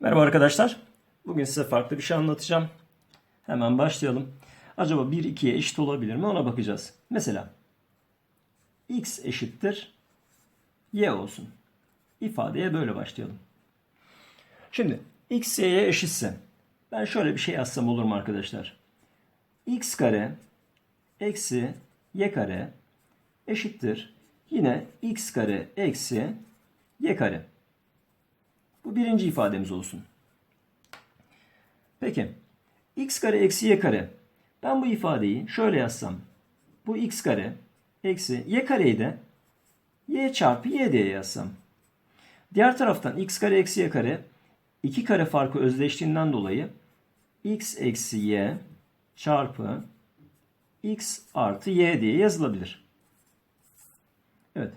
Merhaba arkadaşlar. Bugün size farklı bir şey anlatacağım. Hemen başlayalım. Acaba 1 2'ye eşit olabilir mi ona bakacağız. Mesela x eşittir y olsun. İfadeye böyle başlayalım. Şimdi x y'ye eşitse ben şöyle bir şey yazsam olur mu arkadaşlar? x kare eksi y kare eşittir. Yine x kare eksi y kare. Bu birinci ifademiz olsun. Peki. x kare eksi y kare. Ben bu ifadeyi şöyle yazsam. Bu x kare eksi y kareyi de y çarpı y diye yazsam. Diğer taraftan x kare eksi y kare iki kare farkı özdeştiğinden dolayı x eksi y çarpı x artı y diye yazılabilir. Evet.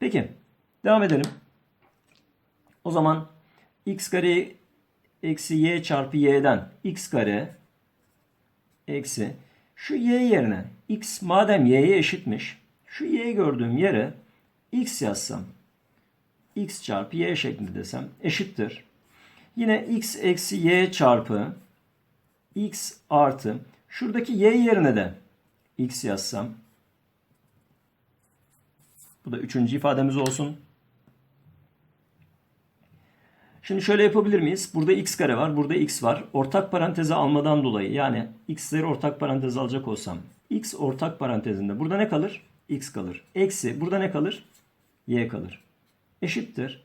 Peki. Devam edelim. O zaman x kare eksi y çarpı y'den x kare eksi şu y yerine x madem y'ye eşitmiş şu y gördüğüm yere x yazsam x çarpı y şeklinde desem eşittir. Yine x eksi y çarpı x artı şuradaki y yerine de x yazsam bu da üçüncü ifademiz olsun. Şimdi şöyle yapabilir miyiz? Burada x kare var, burada x var. Ortak paranteze almadan dolayı yani x'leri ortak paranteze alacak olsam x ortak parantezinde burada ne kalır? x kalır. Eksi burada ne kalır? y kalır. Eşittir.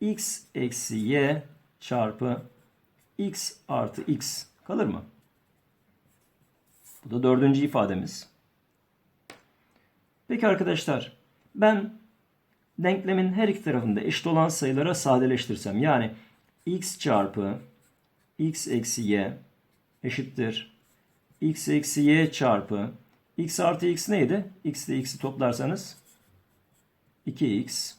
x eksi y çarpı x artı x kalır mı? Bu da dördüncü ifademiz. Peki arkadaşlar ben denklemin her iki tarafında eşit olan sayılara sadeleştirsem yani x çarpı x eksi y eşittir x eksi y çarpı x artı x neydi? x ile x'i toplarsanız 2x.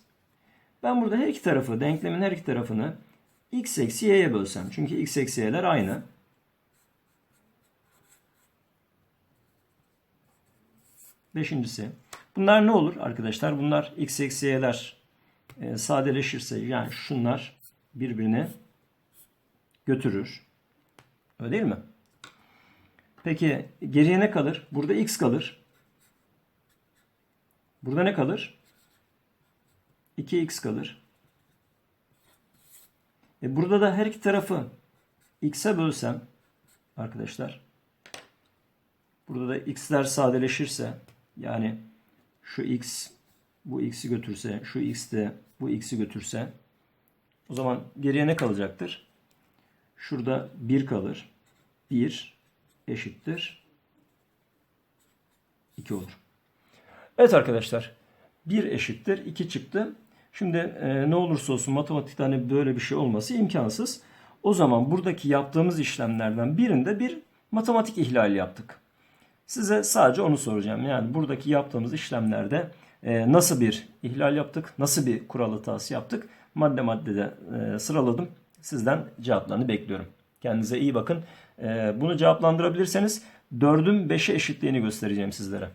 Ben burada her iki tarafı, denklemin her iki tarafını x eksi y'ye bölsem. Çünkü x eksi y'ler aynı. Beşincisi. Bunlar ne olur arkadaşlar? Bunlar x eksi y'ler e, sadeleşirse yani şunlar birbirine götürür. Öyle değil mi? Peki geriye ne kalır? Burada x kalır. Burada ne kalır? 2x kalır. E burada da her iki tarafı x'e bölsem arkadaşlar burada da x'ler sadeleşirse yani şu x bu x'i götürse, şu x de bu x'i götürse o zaman geriye ne kalacaktır? Şurada 1 kalır. 1 eşittir 2 olur. Evet arkadaşlar 1 eşittir 2 çıktı. Şimdi e, ne olursa olsun matematikte hani böyle bir şey olması imkansız. O zaman buradaki yaptığımız işlemlerden birinde bir matematik ihlali yaptık. Size sadece onu soracağım. Yani buradaki yaptığımız işlemlerde e, nasıl bir ihlal yaptık, nasıl bir kural hatası yaptık madde maddede e, sıraladım. Sizden cevaplarını bekliyorum. Kendinize iyi bakın. E, bunu cevaplandırabilirseniz 4'ün 5'e eşitliğini göstereceğim sizlere.